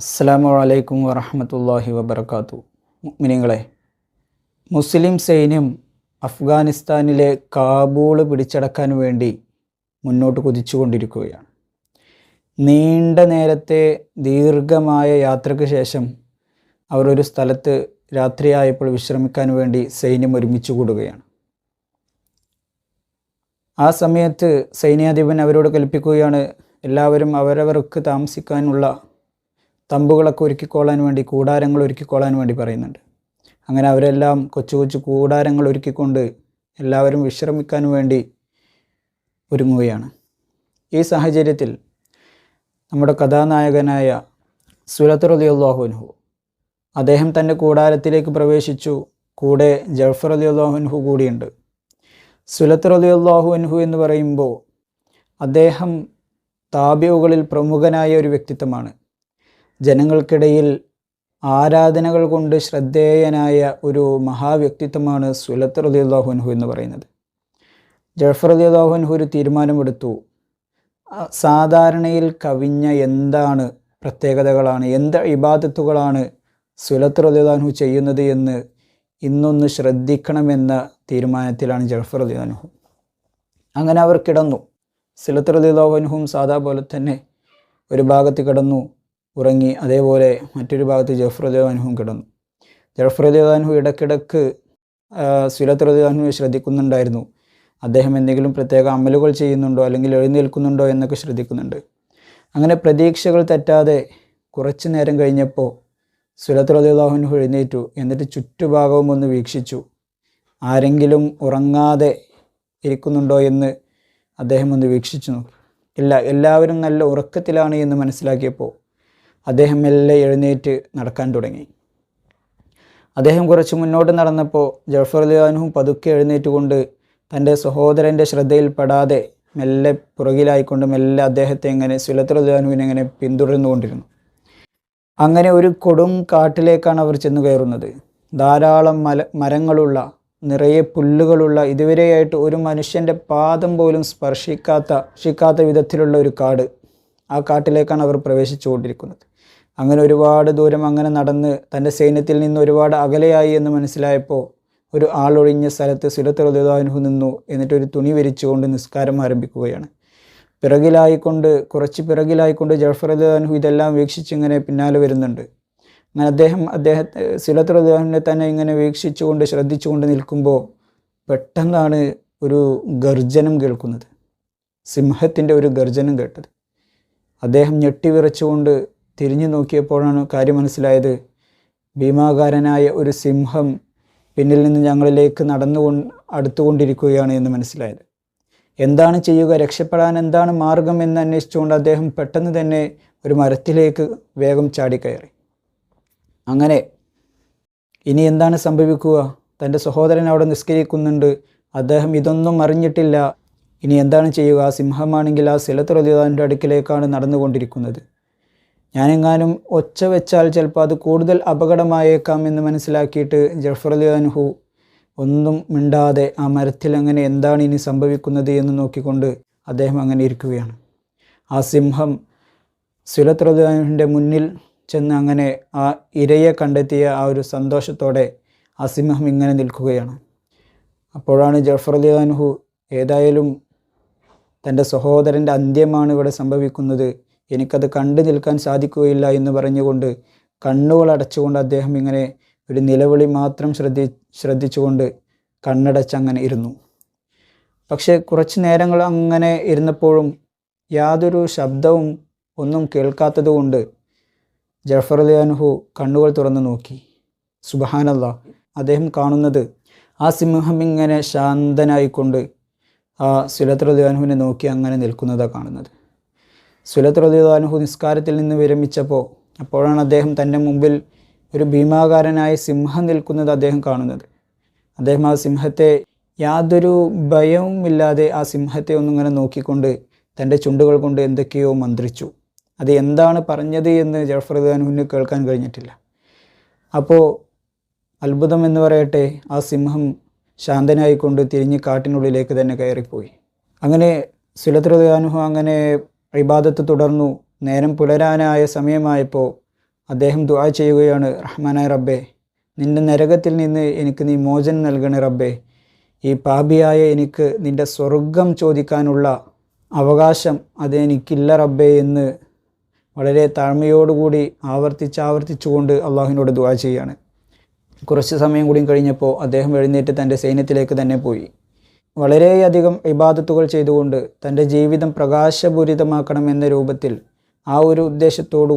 അസ്സാം അലൈക്കും വറഹമത്തല്ലാഹി വബർക്കാത്തു മുഅ്മിനീങ്ങളെ മുസ്ലിം സൈന്യം അഫ്ഗാനിസ്ഥാനിലെ കാബൂൾ പിടിച്ചടക്കാൻ വേണ്ടി മുന്നോട്ട് കുതിച്ചുകൊണ്ടിരിക്കുകയാണ്. നീണ്ട നേരത്തെ ദീർഘമായ യാത്രയ്ക്ക് ശേഷം അവർ ഒരു സ്ഥലത്ത് രാത്രിയായപ്പോൾ വിശ്രമിക്കാൻ വേണ്ടി സൈന്യം ഒരുമിച്ച് കൂടുകയാണ്. ആ സമയത്ത് സൈന്യാധിപൻ അവരോട് കൽപ്പിക്കുകയാണ് എല്ലാവരും അവരവർക്ക് താമസിക്കാനുള്ള തമ്പുകളൊക്കെ ഒരുക്കിക്കോളാൻ വേണ്ടി കൂടാരങ്ങൾ ഒരുക്കിക്കോളാൻ വേണ്ടി പറയുന്നുണ്ട്. അങ്ങനെ അവരെല്ലാം കൊച്ചു കൊച്ചു കൂടാരങ്ങൾ ഒരുക്കിക്കൊണ്ട് എല്ലാവരും വിശ്രമിക്കാൻ വേണ്ടി ഒരുങ്ങുകയാണ്. ഈ സാഹചര്യത്തിൽ നമ്മുടെ കഥാനായകനായ സുലത്ത് അള്ളാഹുൻഹു അദ്ദേഹം തന്റെ കൂടാരത്തിലേക്ക് പ്രവേശിച്ചു. കൂടെ ജഫർ അലി അള്ളാഹുൻഹു കൂടിയുണ്ട്. സുലത്ത് റലിയുള്ളാഹു അൻഹു എന്ന് പറയുമ്പോൾ അദ്ദേഹം താബ്യവുകളിൽ പ്രമുഖനായ ഒരു വ്യക്തിത്വമാണ്. ജനങ്ങൾക്കിടയിൽ ആരാധനകൾ കൊണ്ട് ശ്രദ്ധേയനായ ഒരു മഹാവ്യക്തിത്വമാണ് സുലത്ത് റലി അള്ളാഹുൻഹു എന്ന് പറയുന്നത്. ജഫർ അലി അള്ളാഹുൻഹു ഒരു തീരുമാനമെടുത്തു. സാധാരണയിൽ കവിഞ്ഞ എന്താണ് പ്രത്യേകതകളാണ്? എന്ത് ഇബാദത്തുകളാണ് സുലത്ത് റലി അള്ളാഹു ചെയ്യുന്നത് എന്ന് ഇന്നൊന്ന് ശ്രദ്ധിക്കണമെന്ന തീരുമാനത്തിലാണ് ജഫർ അലി അൻഹു. അങ്ങനെ അവർ കിടന്നു. സുലത്ത് റലി അള്ളാഹുൻഹും സാധാ പോലെ തന്നെ ഒരു ഭാഗത്ത് കിടന്നു. ഉറങ്ങി അതേപോലെ മറ്റൊരു ഭാഗത്ത് ജഫർ അലിഹും കിടന്നു. ജഫർ അലിഹു ഇടക്കിടക്ക് സുലത്ത് അലിഹുവിനെ ശ്രദ്ധിക്കുന്നുണ്ടായിരുന്നു. അദ്ദേഹം എന്തെങ്കിലും പ്രത്യേക അമലുകൾ ചെയ്യുന്നുണ്ടോ അല്ലെങ്കിൽ എഴുന്നേൽക്കുന്നുണ്ടോ എന്നൊക്കെ ശ്രദ്ധിക്കുന്നുണ്ട്. അങ്ങനെ പ്രതീക്ഷകൾ തെറ്റാതെ കുറച്ച് നേരം കഴിഞ്ഞപ്പോൾ സുലത്ത് അലിഹുനു എഴുന്നേറ്റു. എന്നിട്ട് ചുറ്റുഭാഗവും ഒന്ന് വീക്ഷിച്ചു. ആരെങ്കിലും ഉറങ്ങാതെ ഇരിക്കുന്നുണ്ടോ എന്ന് അദ്ദേഹം ഒന്ന് വീക്ഷിച്ചു ഇല്ല എല്ലാവരും നല്ല ഉറക്കത്തിലാണ് എന്ന് മനസ്സിലാക്കിയപ്പോൾ അദ്ദേഹം മെല്ലെ എഴുന്നേറ്റ് നടക്കാൻ തുടങ്ങി. അദ്ദേഹം കുറച്ച് മുന്നോട്ട് നടന്നപ്പോൾ ജഫർ ലിയാനും പതുക്കെ എഴുന്നേറ്റുകൊണ്ട് തന്റെ സഹോദരന്റെ ശ്രദ്ധയിൽപ്പെടാതെ മെല്ലെ പുറകിലായിക്കൊണ്ട് മെല്ലെ അദ്ദേഹത്തെ എങ്ങനെ സുലത്ത് അലിയാനുവിനെ എങ്ങനെ പിന്തുടർന്നുകൊണ്ടിരുന്നു. അങ്ങനെ ഒരു കൊടും കാട്ടിലേക്കാണ് അവർ ചെന്ന് കയറുന്നത്. ധാരാളം മല മരങ്ങളുള്ള നിറയെ പുല്ലുകളുള്ള ഇതുവരെയായിട്ട് ഒരു മനുഷ്യന്റെ പാദം പോലും സ്പർശിക്കാത്ത സ്പർശിക്കാത്ത വിധത്തിലുള്ള ഒരു കാട് ആ കാട്ടിലേക്കാണ് അവർ പ്രവേശിച്ചുകൊണ്ടിരിക്കുന്നത്. അങ്ങനെ ഒരുപാട് ദൂരം അങ്ങനെ നടന്ന് തന്റെ സൈന്യത്തിൽ നിന്ന് ഒരുപാട് അകലെയായി എന്ന് മനസ്സിലായപ്പോൾ ഒരു ആളൊഴിഞ്ഞ സ്ഥലത്ത് സുരത്ത് റദാനുഹു നിന്നു എന്നിട്ട് ഒരു തുണി വിരിച്ചുകൊണ്ട് നിസ്കാരം ആരംഭിക്കുകയാണ്. പിറകിലായിക്കൊണ്ട് കുറച്ച് പിറകിലായിക്കൊണ്ട് ജഫർ റദാനുഹു ഇതെല്ലാം വീക്ഷിച്ച് ഇങ്ങനെ പിന്നാലെ വരുന്നുണ്ട്. അങ്ങനെ അദ്ദേഹം അദ്ദേഹത്തെ സുലത്ത് റദാനുവിനെ തന്നെ ഇങ്ങനെ വീക്ഷിച്ചുകൊണ്ട് ശ്രദ്ധിച്ചുകൊണ്ട് നിൽക്കുമ്പോൾ പെട്ടെന്നാണ് ഒരു ഗർജനം കേൾക്കുന്നത്. സിംഹത്തിന്റെ ഒരു ഗർജനം കേട്ടത്. അദ്ദേഹം ഞെട്ടിവിറച്ചുകൊണ്ട് തിരിഞ്ഞു നോക്കിയപ്പോഴാണ് കാര്യം മനസ്സിലായത്. ഭീമാകാരനായ ഒരു സിംഹം പിന്നിൽ നിന്ന് ഞങ്ങളിലേക്ക് നടന്നു അടുത്തുകൊണ്ടിരിക്കുകയാണ് എന്ന് മനസ്സിലായത്. എന്താണ് ചെയ്യുക? രക്ഷപ്പെടാൻ എന്താണ് മാർഗം എന്ന് അന്വേഷിച്ചുകൊണ്ട് അദ്ദേഹം പെട്ടെന്ന് തന്നെ ഒരു മരത്തിലേക്ക് വേഗം ചാടിക്കയറി. അങ്ങനെ ഇനി എന്താണ് സംഭവിക്കുക? തന്റെ സഹോദരൻ അവിടെ നിസ്കരിക്കുന്നുണ്ട്. അദ്ദേഹം ഇതൊന്നും അറിഞ്ഞിട്ടില്ല. ഇനി എന്താണ് ചെയ്യുക? ആ സിംഹമാണെങ്കിൽ ആ സിലത്ത് റലിദാന്റെ അടുക്കിലേക്കാണ് നടന്നുകൊണ്ടിരിക്കുന്നത്. ഞാനെങ്ങാനും ഒച്ച വെച്ചാൽ ചിലപ്പോൾ അത് കൂടുതൽ അപകടമായേക്കാം എന്ന് മനസ്സിലാക്കിയിട്ട് ജഫർ അലി അൻഹു ഒന്നും മിണ്ടാതെ ആ മരത്തിൽ അങ്ങനെ എന്താണ് ഇനി സംഭവിക്കുന്നത് എന്ന് നോക്കിക്കൊണ്ട് അദ്ദേഹം അങ്ങനെ ഇരിക്കുകയാണ്. ആ സിംഹം സുലത്ത് റലിദാന്റെ മുന്നിൽ ചെന്ന് അങ്ങനെ ആ ഇരയെ കണ്ടെത്തിയ ആ ഒരു സന്തോഷത്തോടെ ആ സിംഹം ഇങ്ങനെ നിൽക്കുകയാണ്. അപ്പോഴാണ് ജഫർ അലി ഏതായാലും തന്റെ സഹോദരന്റെ അന്ത്യമാണ് ഇവിടെ സംഭവിക്കുന്നത് എനിക്കത് കണ്ടു നിൽക്കാൻ സാധിക്കുകയില്ല എന്ന് പറഞ്ഞുകൊണ്ട് കണ്ണുകൾ അടച്ചുകൊണ്ട് അദ്ദേഹം ഇങ്ങനെ ഒരു നിലവിളി മാത്രം ശ്രദ്ധി ശ്രദ്ധിച്ചുകൊണ്ട് കണ്ണടച്ചങ്ങനെ ഇരുന്നു. പക്ഷേ കുറച്ച് നേരങ്ങൾ അങ്ങനെ ഇരുന്നപ്പോഴും യാതൊരു ശബ്ദവും ഒന്നും കേൾക്കാത്തതുകൊണ്ട് ജഫർ അനുഹു കണ്ണുകൾ തുറന്നു നോക്കി. സുബഹാനല്ല അദ്ദേഹം കാണുന്നത് ആ സിംഹം ഇങ്ങനെ ശാന്തനായിക്കൊണ്ട് ആ സുലത്ത് അനുഹുവിനെ നോക്കി അങ്ങനെ നിൽക്കുന്നതാണ് കാണുന്നത്. സുലത്ത് നിസ്കാരത്തിൽ നിന്ന് വിരമിച്ചപ്പോൾ അപ്പോഴാണ് അദ്ദേഹം തന്റെ മുമ്പിൽ ഒരു ഭീമാകാരനായ സിംഹം നിൽക്കുന്നത് അദ്ദേഹം കാണുന്നത്. അദ്ദേഹം ആ സിംഹത്തെ യാതൊരു ഭയവുമില്ലാതെ ആ സിംഹത്തെ ഒന്നിങ്ങനെ നോക്കിക്കൊണ്ട് തന്റെ ചുണ്ടുകൾ കൊണ്ട് എന്തൊക്കെയോ മന്ത്രിച്ചു. അത് എന്താണ് പറഞ്ഞത് എന്ന് ജഫർ കേൾക്കാൻ കഴിഞ്ഞിട്ടില്ല. അപ്പോൾ അത്ഭുതം എന്ന് പറയട്ടെ ആ സിംഹം ശാന്തനായിക്കൊണ്ട് തിരിഞ്ഞ് കാട്ടിനുള്ളിലേക്ക് തന്നെ കയറിപ്പോയി. അങ്ങനെ സുലത്രദാനുഹു അങ്ങനെ ഇബാദത്ത് തുടർന്നു. നേരം പുലരാനായ സമയമായപ്പോൾ അദ്ദേഹം ദുആ ചെയ്യുകയാണ്. റഹ്മാനായ റബ്ബേ നിന്റെ നരകത്തിൽ നിന്ന് എനിക്ക് നീ മോചനം നൽകണേ റബ്ബേ. ഈ പാപിയായ എനിക്ക് നിന്റെ സ്വർഗം ചോദിക്കാനുള്ള അവകാശം അതെനിക്കില്ല റബ്ബെ എന്ന് വളരെ താഴ്മയോടുകൂടി ആവർത്തിച്ച് കൊണ്ട് അള്ളാഹുവിനോട് ദുആ ചെയ്യാണ്. കുറച്ച് സമയം കൂടി കഴിഞ്ഞപ്പോൾ അദ്ദേഹം എഴുന്നേറ്റ് തന്റെ സൈന്യത്തിലേക്ക് തന്നെ പോയി. വളരെയധികം ഇബാദത്തുകൾ ചെയ്തുകൊണ്ട് തന്റെ ജീവിതം പ്രകാശപൂരിതമാക്കണം എന്ന രൂപത്തിൽ ആ ഒരു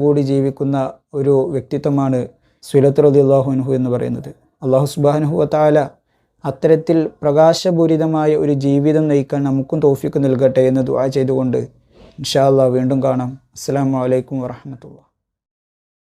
കൂടി ജീവിക്കുന്ന ഒരു വ്യക്തിത്വമാണ് സുലത്ത് റതി അള്ളാഹുൻഹു എന്ന് പറയുന്നത്. അള്ളാഹു സുബാനുഹു താല അത്തരത്തിൽ പ്രകാശപൂരിതമായ ഒരു ജീവിതം നയിക്കാൻ നമുക്കും തോഫിക്ക് നൽകട്ടെ എന്ന് ദുആ ചെയ്തുകൊണ്ട് ഇൻഷാ അള്ളാഹ് വീണ്ടും കാണാം. അസ്സാം വലൈക്കും വാഹമത്തുള്ള